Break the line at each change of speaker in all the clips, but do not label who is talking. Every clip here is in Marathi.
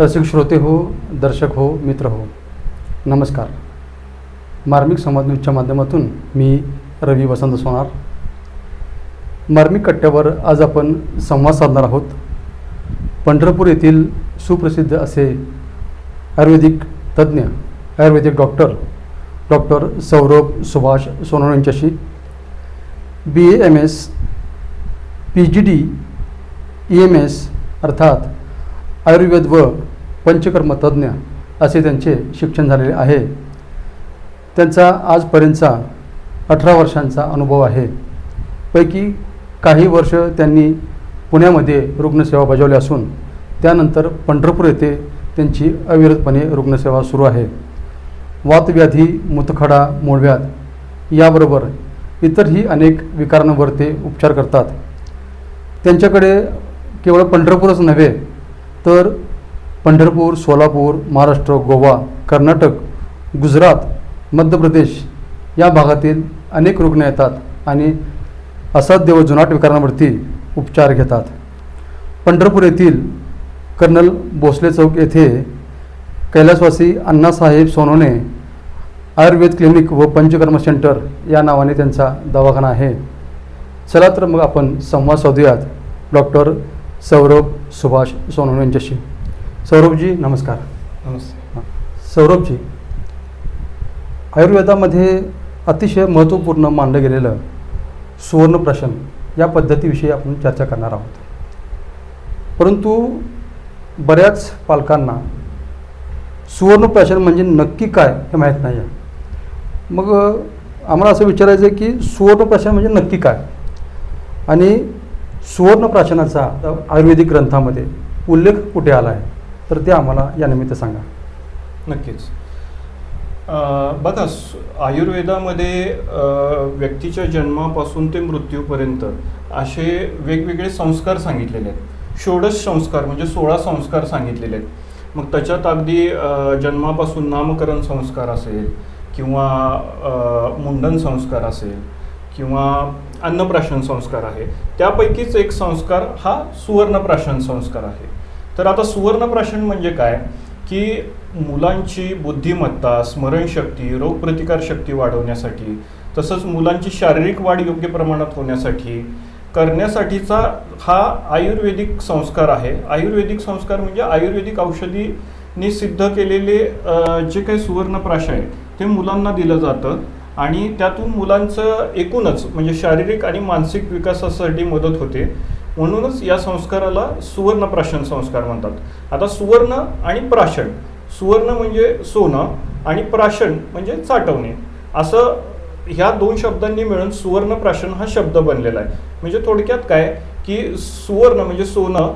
रसिक श्रोते हो दर्शक हो मित्र हो नमस्कार. मार्मिक संवाद न्यूजच्या माध्यमातून मी रवी वसंत सोनार. मार्मिक कट्ट्यावर आज आपण संवाद साधणार आहोत. पंढरपूर येथील सुप्रसिद्ध असे आयुर्वेदिक तज्ज्ञ आयुर्वेदिक डॉक्टर डॉक्टर सौरभ सुभाष सोनवणे यांच्याशी B A M S P G D E M S अर्थात आयुर्वेद व पंचकर्म तज्ज्ञ असे त्यांचे शिक्षण झालेले आहे. त्यांचा आजपर्यंतचा अठरा वर्षांचा अनुभव आहे. पैकी काही वर्ष त्यांनी पुण्यामध्ये रुग्णसेवा बजावली असून त्यानंतर पंढरपूर येथे त्यांची अविरतपणे रुग्णसेवा सुरू आहे. वातव्याधी मुतखडा मूळव्याध याबरोबर इतरही अनेक विकारांवर ते उपचार करतात. त्यांच्याकडे केवळ पंढरपूरच नव्हे तर पंढरपूर सोलापूर महाराष्ट्र गोवा कर्नाटक गुजरात मध्य प्रदेश या भागातील अनेक रुग्ण येतात आणि असाध्य व जुनाट विकारांवरती उपचार घेतात. पंढरपूर येथील कर्नल भोसले चौक येथे कैलासवासी अण्णासाहेब सोनोने आयुर्वेद क्लिनिक व पंचकर्म सेंटर या नावाने त्यांचा दवाखाना आहे. चला तर मग आपण संवाद साधूयात. डॉक्टर सौरभ सुभाष सोनोने यांच्याशी. सौरभजी नमस्कार.
नमस्ते.
सौरभजी आयुर्वेदामध्ये अतिशय महत्त्वपूर्ण मानलं गेलेलं सुवर्णप्राशन या पद्धतीविषयी आपण चर्चा करणार आहोत. परंतु बऱ्याच पालकांना सुवर्णप्राशन म्हणजे नक्की काय हे माहीत नाही आहे मग आम्हाला असं विचारायचं आहे की सुवर्णप्राशन म्हणजे नक्की काय? आणि सुवर्णप्राशनाचा आयुर्वेदिक ग्रंथामध्ये उल्लेख कुठे आला आहे तर ते आम्हाला यानिमित्त सांगा.
नक्कीच. बघा आयुर्वेदामध्ये व्यक्तीच्या जन्मापासून ते मृत्यूपर्यंत असे वेगवेगळे संस्कार सांगितलेले आहेत. षोडश संस्कार म्हणजे सोळा संस्कार सांगितलेले आहेत. मग त्याच्यात अगदी जन्मापासून नामकरण संस्कार असेल किंवा मुंडन संस्कार असेल किंवा अन्नप्राशन संस्कार आहे. त्यापैकीच एक संस्कार हा सुवर्णप्राशन संस्कार आहे. तर आता सुवर्णप्राशन म्हणजे काय? की मुलांची बुद्धिमत्ता स्मरणशक्ती रोगप्रतिकारशक्ती वाढवण्यासाठी तसंच मुलांची शारीरिक वाढ योग्य प्रमाणात होण्यासाठी करण्यासाठीचा हा आयुर्वेदिक संस्कार आहे. आयुर्वेदिक संस्कार म्हणजे आयुर्वेदिक औषधीने सिद्ध केलेले जे काही सुवर्णप्राश आहे ते मुलांना दिलं जातं. आणि त्यातून मुलांचं एकूणच म्हणजे शारीरिक आणि मानसिक विकासासाठी मदत होते. म्हणूनच या संस्काराला सुवर्ण प्राशन संस्कार म्हणतात. आता सुवर्ण आणि प्राशन. सुवर्ण म्हणजे सोनं आणि प्राशन म्हणजे चाटवणे. असं ह्या दोन शब्दांनी मिळून सुवर्ण प्राशन हा शब्द बनलेला आहे. म्हणजे थोडक्यात काय? की सुवर्ण म्हणजे सोनं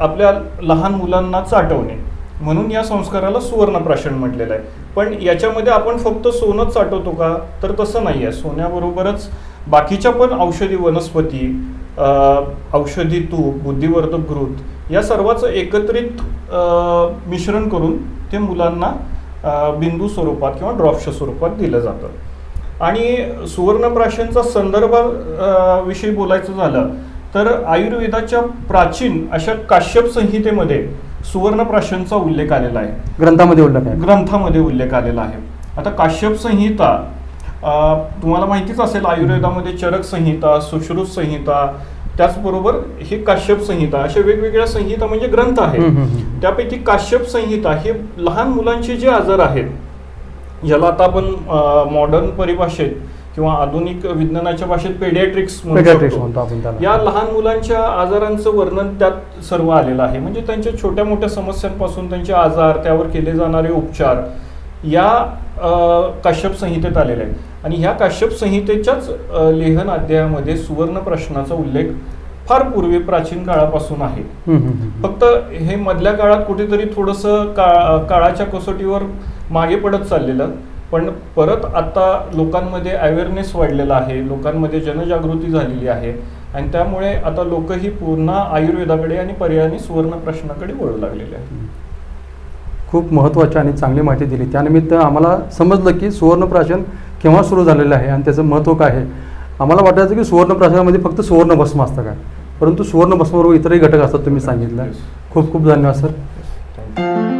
आपल्या लहान मुलांना चाटवणे. म्हणून या संस्काराला सुवर्ण प्राशन म्हटलेलं आहे. पण याच्यामध्ये आपण फक्त सोनंच चाटवतो का? तर तसं नाही आहे सोन्याबरोबरच बाकीच्या पण औषधी वनस्पती औषधी तूप बुद्धिवर्धक घृत या सर्वाचं एकत्रित मिश्रण करून ते मुलांना बिंदू स्वरूपात किंवा ड्रॉप्सच्या स्वरूपात दिलं जातं. आणि सुवर्णप्राशनचा संदर्भ विषयी बोलायचं झालं तर आयुर्वेदाच्या प्राचीन अशा काश्यप संहितेमध्ये सुवर्णप्राशनचा उल्लेख आलेला आहे.
ग्रंथामध्ये उल्लेख आहे.
ग्रंथामध्ये उल्लेख आलेला आहे. आता काश्यप संहिता तुम्हाला माहितीच असेल आयुर्वेदामध्ये चरक संहिता सुश्रुत संहिता त्याचबरोबर हे काश्यप संहिता अशा वेगवेगळ्या संहिता म्हणजे ग्रंथ आहेत. त्यापैकी काश्यप संहिता हे लहान मुलांचे जे आजार आहेत ज्याला आता आपण मॉडर्न परिभाषेत किंवा आधुनिक विज्ञानाच्या भाषेत पेडियाट्रिक्स. या लहान मुलांच्या आजारांचं वर्णन त्यात सर्व आलेलं आहे म्हणजे त्यांच्या छोट्या मोठ्या समस्यांपासून त्यांचे आजार त्यावर केले जाणारे उपचार या काश्यप संहितेत आलेले आहेत. आणि ह्या काश्यप संहितेच्याच लेखन अध्यायामध्ये सुवर्ण प्रश्नाचा उल्लेख फार पूर्वी प्राचीन काळापासून आहे. फक्त हे मधल्या काळात कुठेतरी थोडंसं काळाच्या कसोटीवर मागे पडत चाललेलं पण परत आता लोकांमध्ये अवेअरनेस वाढलेला आहे लोकांमध्ये जनजागृती झालेली आहे आणि त्यामुळे आता लोकही पुन्हा आयुर्वेदाकडे आणि पर्यायाने सुवर्ण प्रश्नाकडे वळू लागलेले आहेत.
खूप महत्त्वाची आणि चांगली माहिती दिली. त्यानिमित्त आम्हाला समजलं की सुवर्णप्राशन केव्हा सुरू झालेलं आहे आणि त्याचं महत्त्व काय आहे. आम्हाला वाटायचं की सुवर्णप्राशनामध्ये फक्त सुवर्ण भस्म असतं काय? परंतु सुवर्ण भस्माबरोबर इतरही घटक असतात तुम्ही सांगितलं. खूप खूप धन्यवाद सर